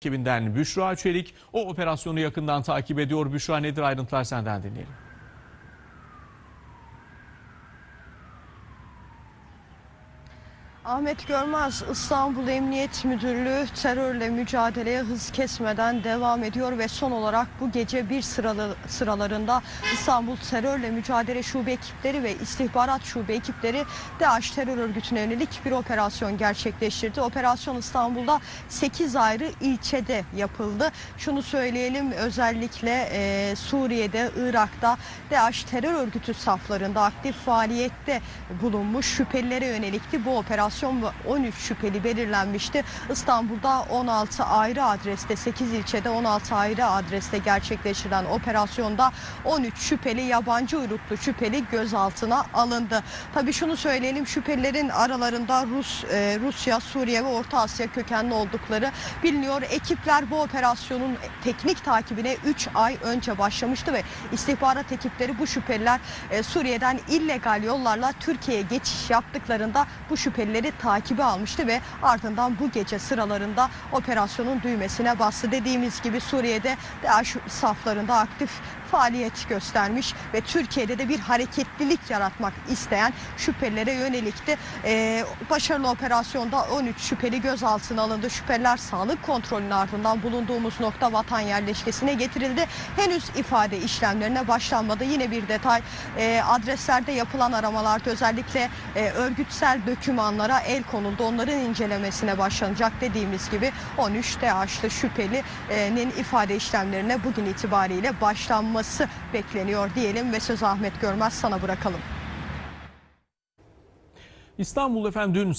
ekibinden Büşra Çelik o operasyonu yakından takip ediyor. Büşra nedir ayrıntılar senden dinleyelim. Ahmet Görmez İstanbul Emniyet Müdürlüğü terörle mücadeleye hız kesmeden devam ediyor ve son olarak bu gece bir sıralı, sıralarında İstanbul Terörle Mücadele Şube ekipleri ve istihbarat şube ekipleri DAEŞ terör örgütüne yönelik bir operasyon gerçekleştirdi. Operasyon İstanbul'da 8 ayrı ilçede yapıldı. Şunu söyleyelim özellikle e, Suriye'de, Irak'ta DAEŞ terör örgütü saflarında aktif faaliyette bulunmuş şüphelilere yönelikti bu operasyon ve 13 şüpheli belirlenmişti. İstanbul'da 16 ayrı adreste 8 ilçede 16 ayrı adreste gerçekleştirilen operasyonda 13 şüpheli yabancı uyruklu şüpheli gözaltına alındı. Tabii şunu söyleyelim şüphelilerin aralarında Rus, e, Rusya, Suriye ve Orta Asya kökenli oldukları biliniyor. Ekipler bu operasyonun teknik takibine 3 ay önce başlamıştı ve istihbarat ekipleri bu şüpheliler e, Suriye'den illegal yollarla Türkiye'ye geçiş yaptıklarında bu şüphelileri takibe almıştı ve ardından bu gece sıralarında operasyonun düğmesine bastı. Dediğimiz gibi Suriye'de DAEŞ saflarında aktif faaliyet göstermiş ve Türkiye'de de bir hareketlilik yaratmak isteyen şüphelilere yönelikti. Ee, başarılı operasyonda 13 şüpheli gözaltına alındı. Şüpheliler sağlık kontrolünün ardından bulunduğumuz nokta vatan yerleşkesine getirildi. Henüz ifade işlemlerine başlanmadı. Yine bir detay e, adreslerde yapılan aramalarda özellikle e, örgütsel dokümanlara el konuldu. Onların incelemesine başlanacak dediğimiz gibi 13 DAEŞ'li şüphelinin ifade işlemlerine bugün itibariyle başlanması bekleniyor diyelim ve söz Ahmet Görmez sana bırakalım. İstanbul efendim dün